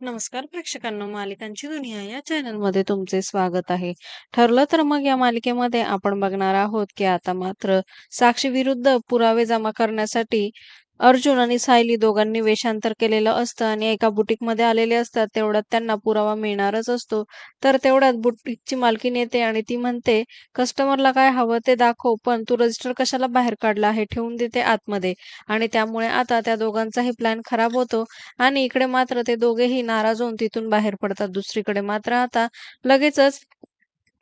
नमस्कार प्रेक्षकांनो, मालिकांची दुनिया या चॅनलमध्ये तुमचे स्वागत आहे. ठरलं तर मग या मालिकेमध्ये आपण बघणार आहोत, की आता मात्र साक्षीविरुद्ध पुरावे जमा करण्यासाठी अर्जुन आणि सायली दोघांनी वेषांतर केलेलं असतं आणि एका बुटीकमध्ये आलेले असतात. तेवढ्यात त्यांना पुरावा मिळणारच असतो. तर तेवढ्यात बुटीकची मालकी येते आणि ती म्हणते, "कस्टमरला काय हवं ते दाखव, पण तू रजिस्टर कशाला बाहेर काढला आहे? ठेवून देते आतमध्ये." आणि त्यामुळे आता त्या दोघांचाही प्लॅन खराब होतो आणि इकडे मात्र ते दोघेही नाराज होऊन तिथून बाहेर पडतात. दुसरीकडे मात्र आता लगेचच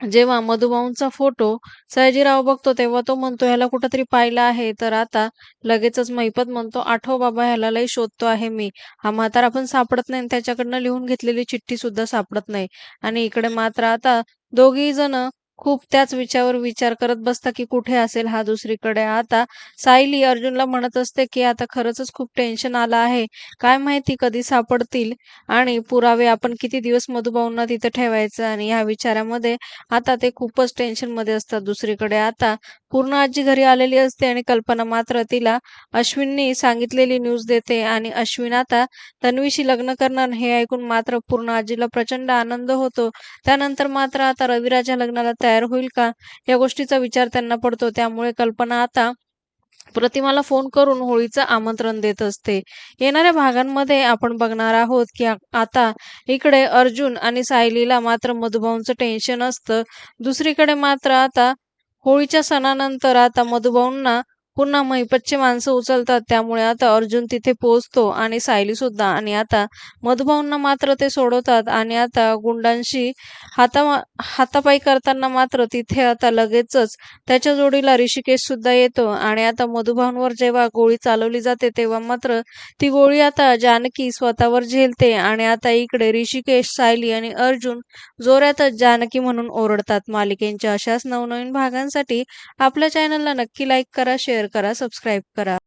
जेव्हा मधुभाऊंचा फोटो सयाजीराव बघतो, तेव्हा तो म्हणतो, "ह्याला कुठेतरी पाहिला आहे." तर आता लगेचच महिपत म्हणतो, "आठव बाबा, ह्याला लई शोधतो आहे मी. हा म्हातारा पण सापडत नाही आणि त्याच्याकडनं लिहून घेतलेली चिठ्ठी सुद्धा सापडत नाही." आणि इकडे मात्र आता दोघी जण खूप त्याच विषयावर विचार करत बसता की कुठे असेल हा. दुसरीकडे आता सायली अर्जुनला म्हणत असते, की "आता खरंच खूप टेन्शन आलं आहे. काय माहिती कधी सापडतील आणि पुरावे आपण किती दिवस मधुभाऊंना तिथे ठेवायचं." आणि ह्या विचारामध्ये आता ते खूपच टेन्शनमध्ये असतात. दुसरीकडे आता पूर्ण आजी घरी आलेली असते आणि कल्पना मात्र तिला अश्विननी सांगितलेली न्यूज देते आणि अश्विन आता तन्वीशी लग्न करणार हे ऐकून मात्र पूर्ण आजीला प्रचंड आनंद होतो. त्यानंतर मात्र आता रविराज लग्नाला तयार होईल का? या गोष्टीचा विचार त्यांना पडतो. त्यामुळे कल्पना आता प्रतिमाला फोन करून होळीचं आमंत्रण देत असते. येणाऱ्या भागांमध्ये आपण बघणार आहोत, की आता इकडे अर्जुन आणि सायलीला मात्र मधुभाऊंचं टेन्शन असतं. दुसरीकडे मात्र आता होळीच्या सणानंतर आता मधुभाऊंना पुन्हा महिपतची माणसं उचलतात. त्यामुळे आता अर्जुन तिथे पोहोचतो आणि सायली सुद्धा आणि आता मधुभाऊंना मात्र ते सोडवतात आणि आता गुंडांशी हाता हातापाई करताना मात्र तिथे आता लगेचच त्याच्या जोडीला ऋषिकेश सुद्धा येतो आणि आता मधुभाऊंवर जेव्हा गोळी चालवली जाते, तेव्हा मात्र ती गोळी आता जानकी स्वतःवर झेलते आणि आता इकडे ऋषिकेश, सायली आणि अर्जुन जोरातच जानकी म्हणून ओरडतात. मालिकेंच्या अशाच नवनवीन भागांसाठी आपल्या चॅनलला नक्की लाईक करा, शेअर शेअर करा, सबस्क्राईब करा.